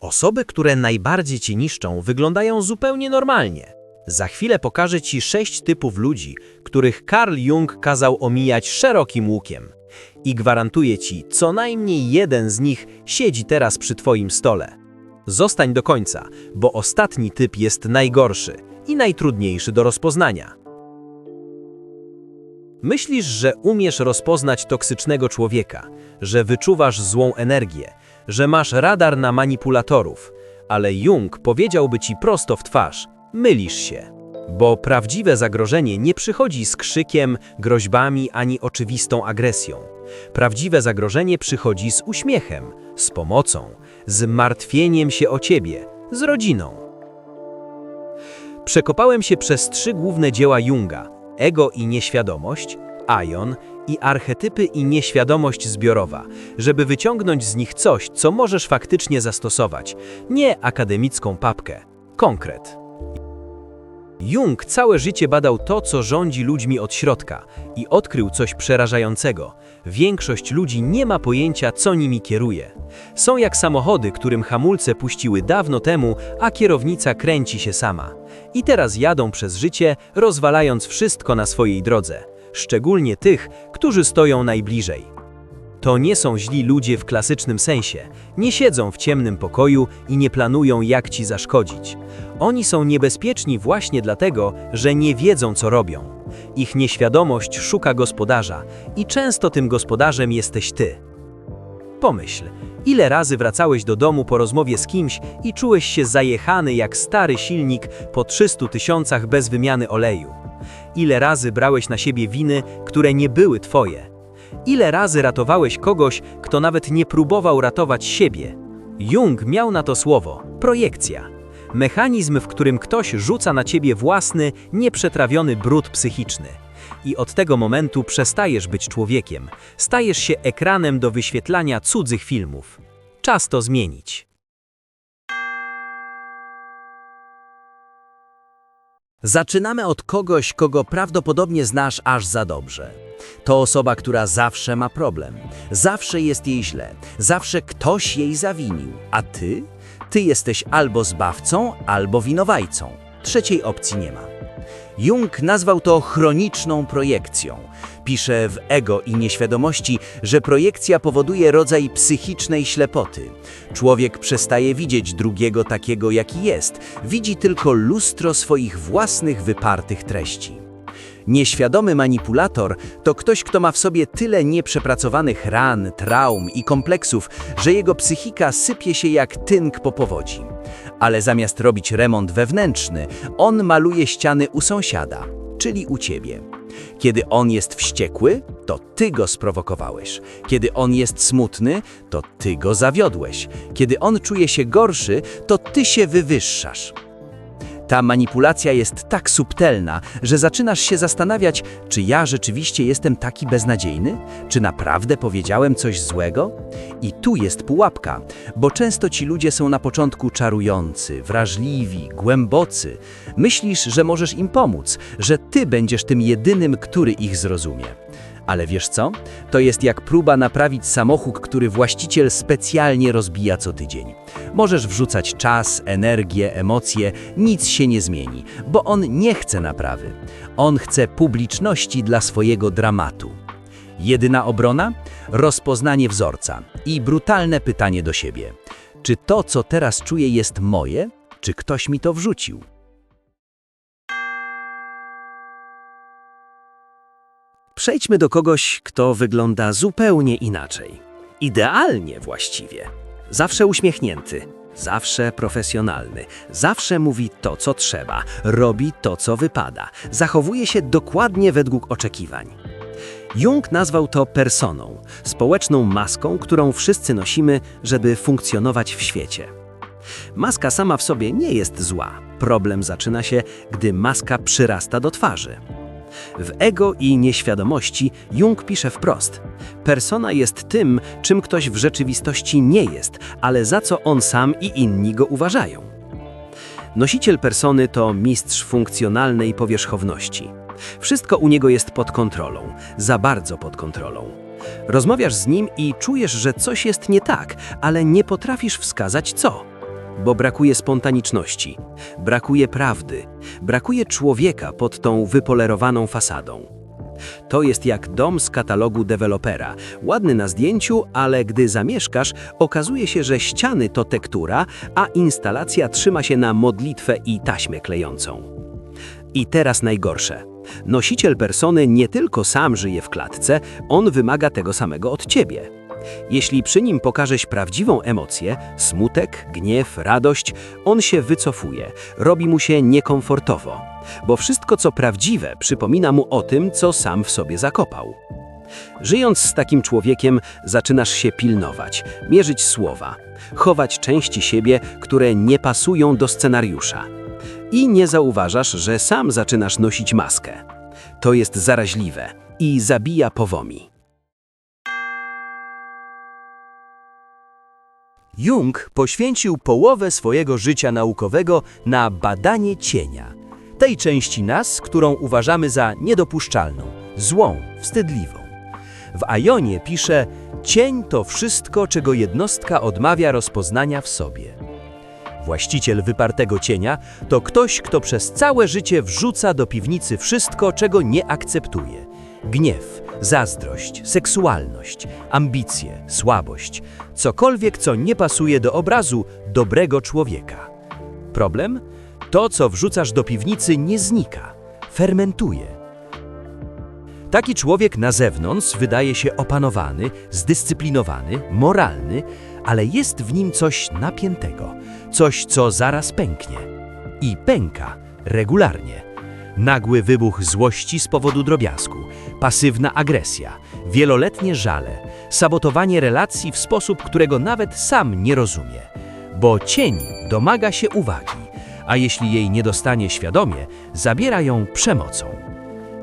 Osoby, które najbardziej cię niszczą, wyglądają zupełnie normalnie. Za chwilę pokażę ci sześć typów ludzi, których Carl Jung kazał omijać szerokim łukiem. I gwarantuję ci, co najmniej jeden z nich siedzi teraz przy twoim stole. Zostań do końca, bo ostatni typ jest najgorszy i najtrudniejszy do rozpoznania. Myślisz, że umiesz rozpoznać toksycznego człowieka, że wyczuwasz złą energię, że masz radar na manipulatorów, ale Jung powiedziałby ci prosto w twarz: mylisz się. Bo prawdziwe zagrożenie nie przychodzi z krzykiem, groźbami ani oczywistą agresją. Prawdziwe zagrożenie przychodzi z uśmiechem, z pomocą, z martwieniem się o ciebie, z rodziną. Przekopałem się przez trzy główne dzieła Junga: ego i nieświadomość, Aion i archetypy i nieświadomość zbiorowa, żeby wyciągnąć z nich coś, co możesz faktycznie zastosować, nie akademicką papkę, konkret. Jung całe życie badał to, co rządzi ludźmi od środka i odkrył coś przerażającego. Większość ludzi nie ma pojęcia, co nimi kieruje. Są jak samochody, którym hamulce puściły dawno temu, a kierownica kręci się sama. I teraz jadą przez życie, rozwalając wszystko na swojej drodze. Szczególnie tych, którzy stoją najbliżej. To nie są źli ludzie w klasycznym sensie. Nie siedzą w ciemnym pokoju i nie planują, jak ci zaszkodzić. Oni są niebezpieczni właśnie dlatego, że nie wiedzą, co robią. Ich nieświadomość szuka gospodarza i często tym gospodarzem jesteś ty. Pomyśl, ile razy wracałeś do domu po rozmowie z kimś i czułeś się zajechany jak stary silnik po 300 tysiącach bez wymiany oleju. Ile razy brałeś na siebie winy, które nie były twoje. Ile razy ratowałeś kogoś, kto nawet nie próbował ratować siebie? Jung miał na to słowo projekcja. Mechanizm, w którym ktoś rzuca na ciebie własny, nieprzetrawiony brud psychiczny. I od tego momentu przestajesz być człowiekiem, stajesz się ekranem do wyświetlania cudzych filmów. Czas to zmienić. Zaczynamy od kogoś, kogo prawdopodobnie znasz aż za dobrze. To osoba, która zawsze ma problem, zawsze jest jej źle, zawsze ktoś jej zawinił, a ty? Ty jesteś albo zbawcą, albo winowajcą. Trzeciej opcji nie ma. Jung nazwał to chroniczną projekcją. Pisze w Ego i Nieświadomości, że projekcja powoduje rodzaj psychicznej ślepoty. Człowiek przestaje widzieć drugiego takiego, jaki jest, widzi tylko lustro swoich własnych wypartych treści. Nieświadomy manipulator to ktoś, kto ma w sobie tyle nieprzepracowanych ran, traum i kompleksów, że jego psychika sypie się jak tynk po powodzi. Ale zamiast robić remont wewnętrzny, on maluje ściany u sąsiada, czyli u ciebie. Kiedy on jest wściekły, to ty go sprowokowałeś. Kiedy on jest smutny, to ty go zawiodłeś. Kiedy on czuje się gorszy, to ty się wywyższasz. Ta manipulacja jest tak subtelna, że zaczynasz się zastanawiać, czy ja rzeczywiście jestem taki beznadziejny? Czy naprawdę powiedziałem coś złego? I tu jest pułapka, bo często ci ludzie są na początku czarujący, wrażliwi, głębocy. Myślisz, że możesz im pomóc, że ty będziesz tym jedynym, który ich zrozumie. Ale wiesz co? To jest jak próba naprawić samochód, który właściciel specjalnie rozbija co tydzień. Możesz wrzucać czas, energię, emocje, nic się nie zmieni, bo on nie chce naprawy. On chce publiczności dla swojego dramatu. Jedyna obrona? Rozpoznanie wzorca i brutalne pytanie do siebie. Czy to, co teraz czuję, jest moje? Czy ktoś mi to wrzucił? Przejdźmy do kogoś, kto wygląda zupełnie inaczej. Idealnie właściwie. Zawsze uśmiechnięty, zawsze profesjonalny, zawsze mówi to, co trzeba, robi to, co wypada, zachowuje się dokładnie według oczekiwań. Jung nazwał to personą, społeczną maską, którą wszyscy nosimy, żeby funkcjonować w świecie. Maska sama w sobie nie jest zła. Problem zaczyna się, gdy maska przyrasta do twarzy. W ego i nieświadomości Jung pisze wprost: Persona jest tym, czym ktoś w rzeczywistości nie jest, ale za co on sam i inni go uważają. Nosiciel persony to mistrz funkcjonalnej powierzchowności. Wszystko u niego jest pod kontrolą, za bardzo pod kontrolą. Rozmawiasz z nim i czujesz, że coś jest nie tak, ale nie potrafisz wskazać co. bo brakuje spontaniczności, brakuje prawdy, brakuje człowieka pod tą wypolerowaną fasadą. To jest jak dom z katalogu dewelopera. Ładny na zdjęciu, ale gdy zamieszkasz, okazuje się, że ściany to tektura, a instalacja trzyma się na modlitwę i taśmę klejącą. I teraz najgorsze. Nosiciel persony nie tylko sam żyje w klatce, on wymaga tego samego od ciebie. Jeśli przy nim pokażesz prawdziwą emocję, smutek, gniew, radość, on się wycofuje, robi mu się niekomfortowo, bo wszystko co prawdziwe przypomina mu o tym, co sam w sobie zakopał. Żyjąc z takim człowiekiem, zaczynasz się pilnować, mierzyć słowa, chować części siebie, które nie pasują do scenariusza. I nie zauważasz, że sam zaczynasz nosić maskę. To jest zaraźliwe i zabija powomi. Jung poświęcił połowę swojego życia naukowego na badanie cienia, tej części nas, którą uważamy za niedopuszczalną, złą, wstydliwą. W Ajonie pisze: Cień to wszystko, czego jednostka odmawia rozpoznania w sobie. Właściciel wypartego cienia to ktoś, kto przez całe życie wrzuca do piwnicy wszystko, czego nie akceptuje: gniew, zazdrość, seksualność, ambicje, słabość, cokolwiek, co nie pasuje do obrazu dobrego człowieka. Problem? To, co wrzucasz do piwnicy, nie znika, fermentuje. Taki człowiek na zewnątrz wydaje się opanowany, zdyscyplinowany, moralny, ale jest w nim coś napiętego, coś, co zaraz pęknie. I pęka regularnie. Nagły wybuch złości z powodu drobiazgu, pasywna agresja, wieloletnie żale, sabotowanie relacji w sposób, którego nawet sam nie rozumie. Bo cień domaga się uwagi, a jeśli jej nie dostanie świadomie, zabiera ją przemocą.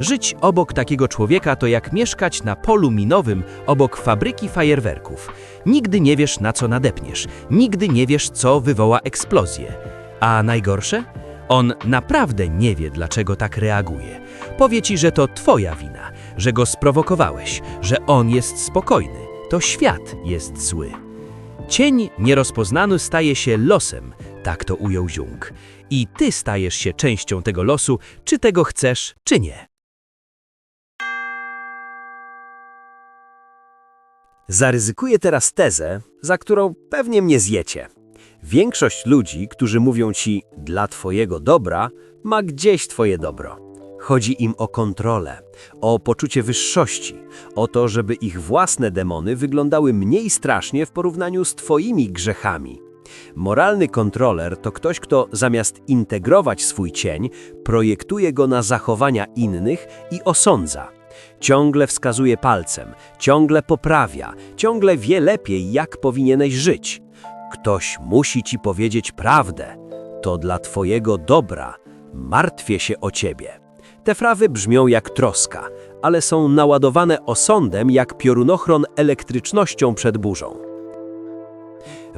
Żyć obok takiego człowieka to jak mieszkać na polu minowym obok fabryki fajerwerków. Nigdy nie wiesz, na co nadepniesz, nigdy nie wiesz, co wywoła eksplozję. A najgorsze? On naprawdę nie wie, dlaczego tak reaguje. Powie ci, że to twoja wina, że go sprowokowałeś, że on jest spokojny, to świat jest zły. Cień nierozpoznany staje się losem, tak to ujął Jung. I ty stajesz się częścią tego losu, czy tego chcesz, czy nie. Zaryzykuję teraz tezę, za którą pewnie mnie zjecie. Większość ludzi, którzy mówią ci dla twojego dobra, ma gdzieś twoje dobro. Chodzi im o kontrolę, o poczucie wyższości, o to, żeby ich własne demony wyglądały mniej strasznie w porównaniu z twoimi grzechami. Moralny kontroler to ktoś, kto zamiast integrować swój cień, projektuje go na zachowania innych i osądza. Ciągle wskazuje palcem, ciągle poprawia, ciągle wie lepiej, jak powinieneś żyć. Ktoś musi ci powiedzieć prawdę. To dla twojego dobra. Martwię się o ciebie. Te frawy brzmią jak troska, ale są naładowane osądem jak piorunochron elektrycznością przed burzą.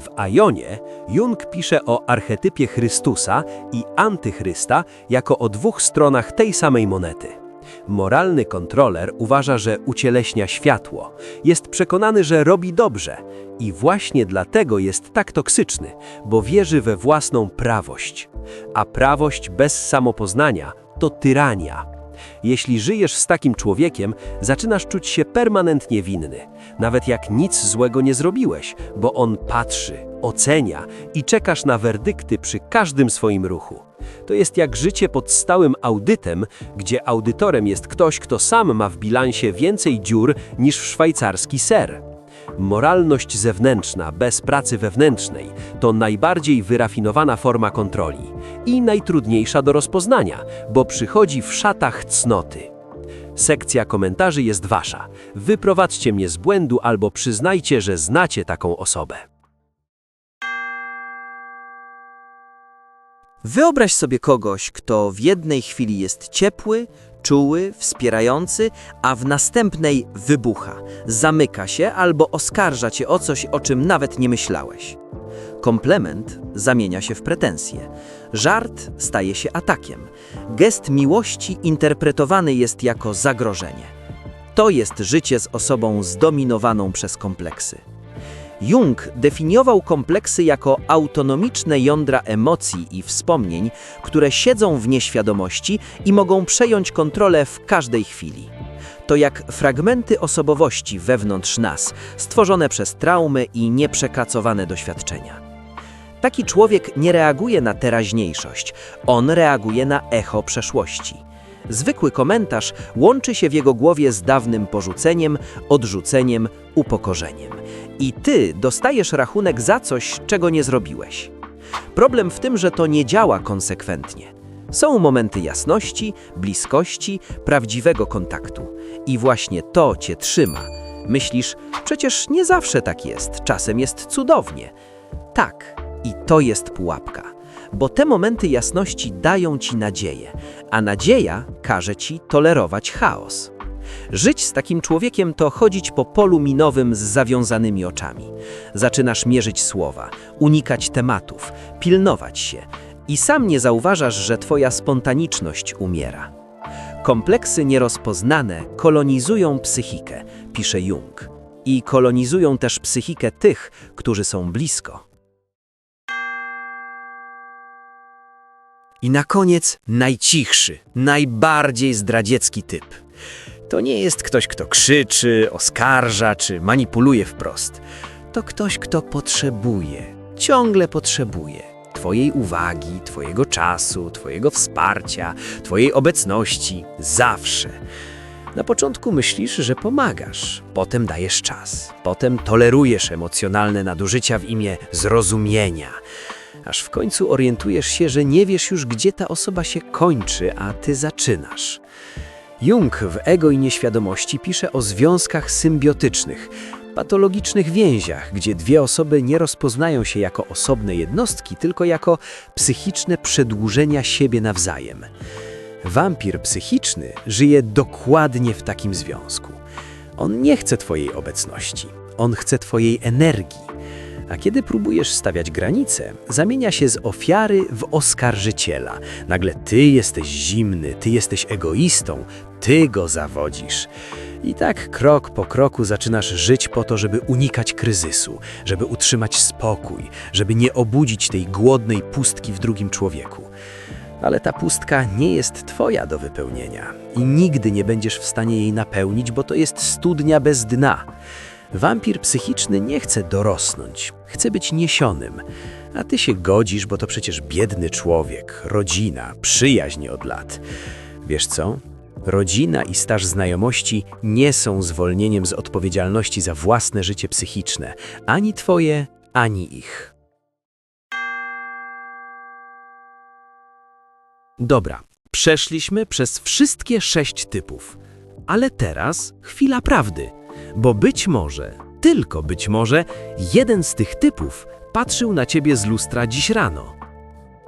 W Ajonie Jung pisze o archetypie Chrystusa i antychrysta jako o dwóch stronach tej samej monety. Moralny kontroler uważa, że ucieleśnia światło, jest przekonany, że robi dobrze i właśnie dlatego jest tak toksyczny, bo wierzy we własną prawość. A prawość bez samopoznania to tyrania. Jeśli żyjesz z takim człowiekiem, zaczynasz czuć się permanentnie winny, nawet jak nic złego nie zrobiłeś, bo on patrzy, ocenia i czekasz na werdykty przy każdym swoim ruchu. To jest jak życie pod stałym audytem, gdzie audytorem jest ktoś, kto sam ma w bilansie więcej dziur niż w szwajcarski ser. Moralność zewnętrzna bez pracy wewnętrznej to najbardziej wyrafinowana forma kontroli i najtrudniejsza do rozpoznania, bo przychodzi w szatach cnoty. Sekcja komentarzy jest wasza. Wyprowadźcie mnie z błędu albo przyznajcie, że znacie taką osobę. Wyobraź sobie kogoś, kto w jednej chwili jest ciepły, czuły, wspierający, a w następnej wybucha, zamyka się albo oskarża cię o coś, o czym nawet nie myślałeś. Komplement zamienia się w pretensję. Żart staje się atakiem. Gest miłości interpretowany jest jako zagrożenie. To jest życie z osobą zdominowaną przez kompleksy. Jung definiował kompleksy jako autonomiczne jądra emocji i wspomnień, które siedzą w nieświadomości i mogą przejąć kontrolę w każdej chwili. To jak fragmenty osobowości wewnątrz nas, stworzone przez traumy i nieprzepracowane doświadczenia. Taki człowiek nie reaguje na teraźniejszość, on reaguje na echo przeszłości. Zwykły komentarz łączy się w jego głowie z dawnym porzuceniem, odrzuceniem, upokorzeniem. I ty dostajesz rachunek za coś, czego nie zrobiłeś. Problem w tym, że to nie działa konsekwentnie. Są momenty jasności, bliskości, prawdziwego kontaktu. I właśnie to cię trzyma. Myślisz, przecież nie zawsze tak jest, czasem jest cudownie. Tak, i to jest pułapka, bo te momenty jasności dają ci nadzieję, a nadzieja każe ci tolerować chaos. Żyć z takim człowiekiem to chodzić po polu minowym z zawiązanymi oczami. Zaczynasz mierzyć słowa, unikać tematów, pilnować się i sam nie zauważasz, że twoja spontaniczność umiera. Kompleksy nierozpoznane kolonizują psychikę, pisze Jung, i kolonizują też psychikę tych, którzy są blisko. I na koniec najcichszy, najbardziej zdradziecki typ. To nie jest ktoś, kto krzyczy, oskarża czy manipuluje wprost. To ktoś, kto potrzebuje, ciągle potrzebuje Twojej uwagi, Twojego czasu, Twojego wsparcia, Twojej obecności, zawsze. Na początku myślisz, że pomagasz, potem dajesz czas, potem tolerujesz emocjonalne nadużycia w imię zrozumienia, aż w końcu orientujesz się, że nie wiesz już, gdzie ta osoba się kończy, a ty zaczynasz. Jung w Ego i Nieświadomości pisze o związkach symbiotycznych, patologicznych więziach, gdzie dwie osoby nie rozpoznają się jako osobne jednostki, tylko jako psychiczne przedłużenia siebie nawzajem. Wampir psychiczny żyje dokładnie w takim związku. On nie chce Twojej obecności, on chce Twojej energii. A kiedy próbujesz stawiać granice, zamienia się z ofiary w oskarżyciela. Nagle ty jesteś zimny, ty jesteś egoistą, ty go zawodzisz. I tak krok po kroku zaczynasz żyć po to, żeby unikać kryzysu, żeby utrzymać spokój, żeby nie obudzić tej głodnej pustki w drugim człowieku. Ale ta pustka nie jest twoja do wypełnienia i nigdy nie będziesz w stanie jej napełnić, bo to jest studnia bez dna. Wampir psychiczny nie chce dorosnąć, chce być niesionym, a ty się godzisz, bo to przecież biedny człowiek, rodzina, przyjaźń od lat. Wiesz co? Rodzina i staż znajomości nie są zwolnieniem z odpowiedzialności za własne życie psychiczne, ani twoje, ani ich. Dobra, przeszliśmy przez wszystkie sześć typów. Ale teraz chwila prawdy, bo być może, tylko być może, jeden z tych typów patrzył na ciebie z lustra dziś rano.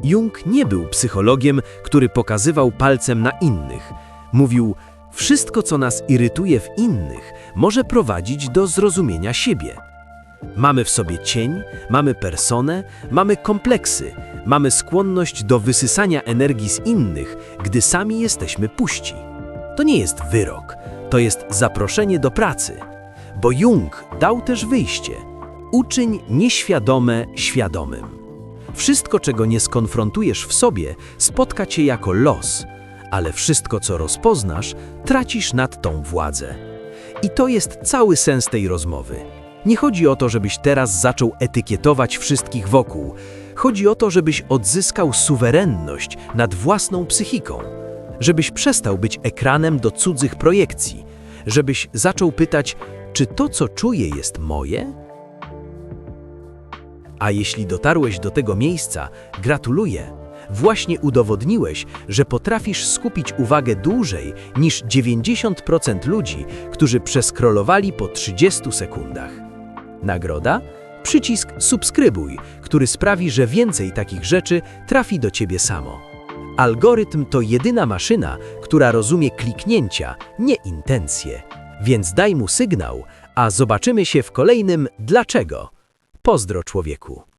Jung nie był psychologiem, który pokazywał palcem na innych. Mówił, wszystko co nas irytuje w innych może prowadzić do zrozumienia siebie. Mamy w sobie cień, mamy personę, mamy kompleksy, mamy skłonność do wysysania energii z innych, gdy sami jesteśmy puści. To nie jest wyrok, to jest zaproszenie do pracy. Bo Jung dał też wyjście. Uczyń nieświadome świadomym. Wszystko, czego nie skonfrontujesz w sobie, spotka cię jako los, ale wszystko, co rozpoznasz, tracisz nad tą władzę. I to jest cały sens tej rozmowy. Nie chodzi o to, żebyś teraz zaczął etykietować wszystkich wokół. Chodzi o to, żebyś odzyskał suwerenność nad własną psychiką. Żebyś przestał być ekranem do cudzych projekcji. Żebyś zaczął pytać, czy to, co czuję, jest moje? A jeśli dotarłeś do tego miejsca, gratuluję. Właśnie udowodniłeś, że potrafisz skupić uwagę dłużej niż 90% ludzi, którzy przeskrolowali po 30 sekundach. Nagroda? Przycisk subskrybuj, który sprawi, że więcej takich rzeczy trafi do ciebie samo. Algorytm to jedyna maszyna, która rozumie kliknięcia, nie intencje. Więc daj mu sygnał, a zobaczymy się w kolejnym Dlaczego? Pozdro człowieku.